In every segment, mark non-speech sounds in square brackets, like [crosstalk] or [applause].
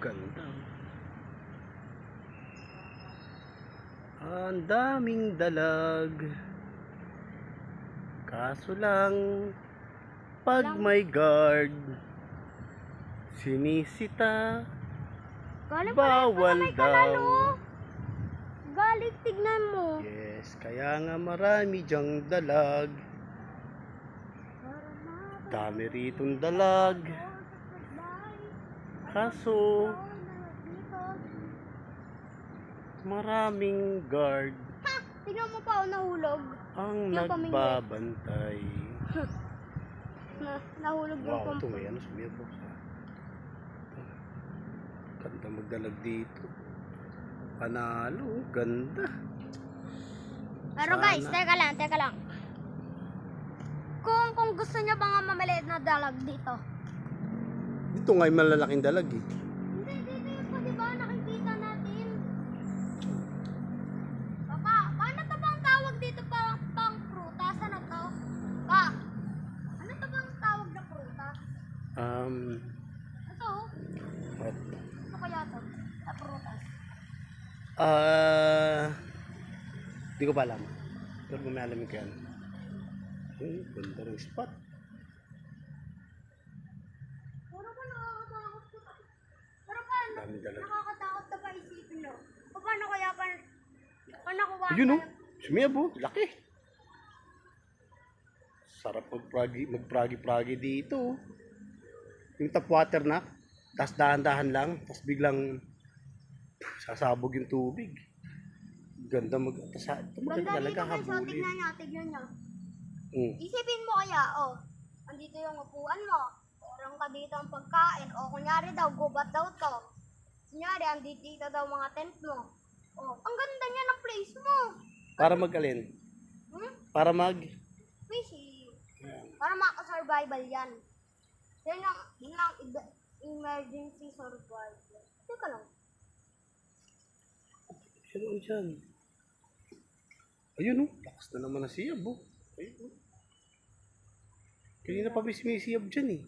Ganda. Ang daming dalag. Kaso lang, pag may guard, sinisita, bawal daw. kalalo. Galing, tignan mo. Yes, kaya nga marami diyang dalag. Dami ritong dalag. Kaso, maraming guard Ha! Tignan mo pa, oh, nahulog. ang Yung pamingwit. nagbabantay. [laughs] Na, nahulog yung Wow, ito pampu. may ano, sa... Ganda magdalag dito. Panalo, ganda. Pero guys, Sana. teka lang, teka lang. Kung kung gusto niyo ba nga mamaliit na dalag dito. Dito nga yung malalaking dalag eh. Hindi, dito yung pa, di ba? Nakikita natin. Papa, paano to bang tawag dito pa pang prutas? Ano to? Pa, ano to bang tawag na prutas? Um, Ito, oh. what? ano kaya to? Na prutas. Ah, di ko pa alam. Pero kung may alam ko yan. Hmm, ganda ng spot. Pero pa nakakatakot to. Pero paano? Dami dalag. Nakakatakot to pa isipin no. O paano kaya pa? Paano nakuha? Ayun oh, sumiyabo, laki. Sarap magpragi, magpragi-pragi dito. oh. Yung tap water na, tas dahan-dahan lang, tas biglang sasabog yung tubig. Ganda mag... Tas, ito maganda Ganda talaga dito oh, habulin. tignan niya, tignan niya. Mm. Isipin mo kaya, oh, andito yung upuan mo. Orang ka dito ang pagkain. O kunyari daw, gubat daw to. Kunyari, andito dito daw mga tent mo. Oh, ang ganda niya ng place mo. Para mag-alin? Hmm? Para mag... Fishing. Para makasurvival yan. Yan ang, yan ang emergency survival. Teka lang. Ano dyan? Ayun oh, lakas na naman na siyab oh. Ayun oh. Kanina pa may sumisiyab dyan eh.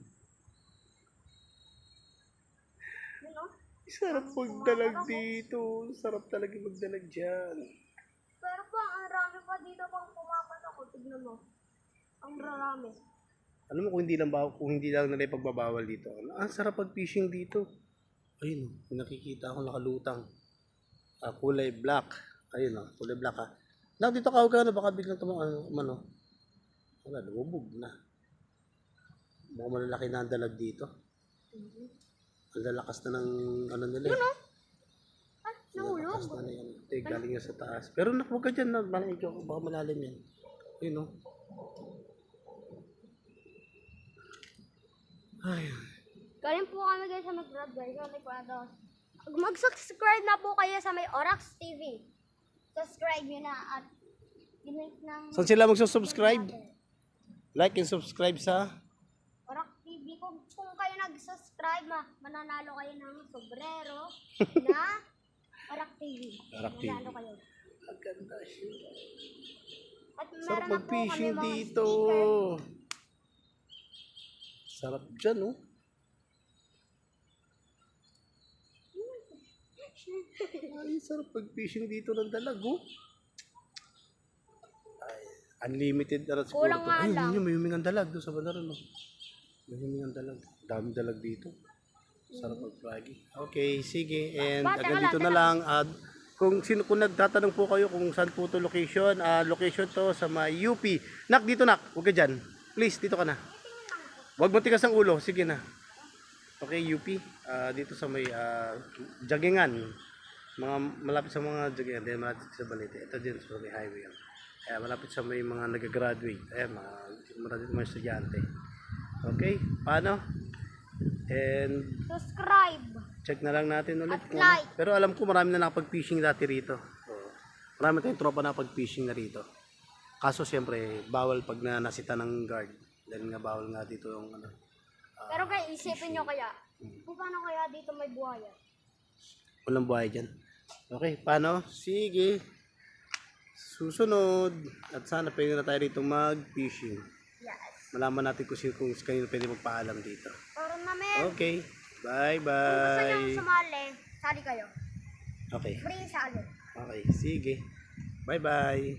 Yun oh. Sarap magdalag dito. Sarap talaga magdalag dyan. Pero pa, ang rami pa dito pang pumapatok. O, tignan mo. Ang rami. Alam mo kung hindi lang ba kung hindi lang nila pagbabawal dito. ano, Ang sarap pag-fishing dito. Ayun, oh, nakikita akong nakalutang. Ah, kulay black. Ayun oh, kulay black ha. Na dito ka na baka biglang tumang ano, mano. Wala, lumubog na. Mukhang malalaki na ang dalag dito. Ang lalakas na ng ano nila. eh. Ah, nahulog. Lalakas na yan. Ito, eh, galing yan sa taas. Pero naku, ka dyan na. Malaki ko, baka malalim yan. Ayun oh. Ay, Galing po kami guys sa mag-grab guys. Like, ano, mag-subscribe na po kayo sa may Orax TV. Subscribe nyo na at Saan sila magsusubscribe? Like and subscribe sa. Kung, kayo nag-subscribe, ma mananalo kayo ng sobrero [laughs] na Orax TV. Orax TV. Mananalo kayo. Ang ganda siya. At Sarap meron na po kami mag-fishing mga dito. sticker. Sarap dyan, oh. Ay, sarap mag-fishing dito ng dalag, oh. Ay, unlimited na siguro. Kulang to. nga Ay, lang. yun, may humingang dalag doon sa bandaran, oh. May humingang dalag. Dami dalag dito. Sarap mag-froggy. Okay, sige. And Ba, teka hanggang dito na lang. At kung sino kung nagtatanong po kayo kung saan po to location, ah location to sa may UP. Nak dito nak, huwag ka dyan. Please, dito ka na. Huwag mo tigas ang ulo, sige na. Okay, UP. ah dito sa may ah, Jagingan. Mga malapit sa mga Jagingan, then malapit sa Balete. Ito din sa may highway. yan. Kaya malapit sa may mga nag-graduate. Ayan, mga marami mga estudyante. Okay, paano? And Subscribe. check na lang natin ulit. At kung like. ano. Pero alam ko marami na nakapag-fishing dati rito. Marami tayong tropa na pag-fishing na rito. Kaso siyempre, bawal pag na nasita ng guard. Dahil nga bawal nga dito yung ano. Pero kaya isipin nyo kaya, kung paano kaya dito may buhaya? Walang buhay dyan. Okay, paano? Sige. Susunod. At sana pwede na tayo rito mag-fishing malaman natin kung sino kung kanino pwede magpaalam dito. Para namin. Okay. Bye bye. Kung gusto niyong sumali, sali kayo. Okay. Free sali. Okay, sige. Bye bye.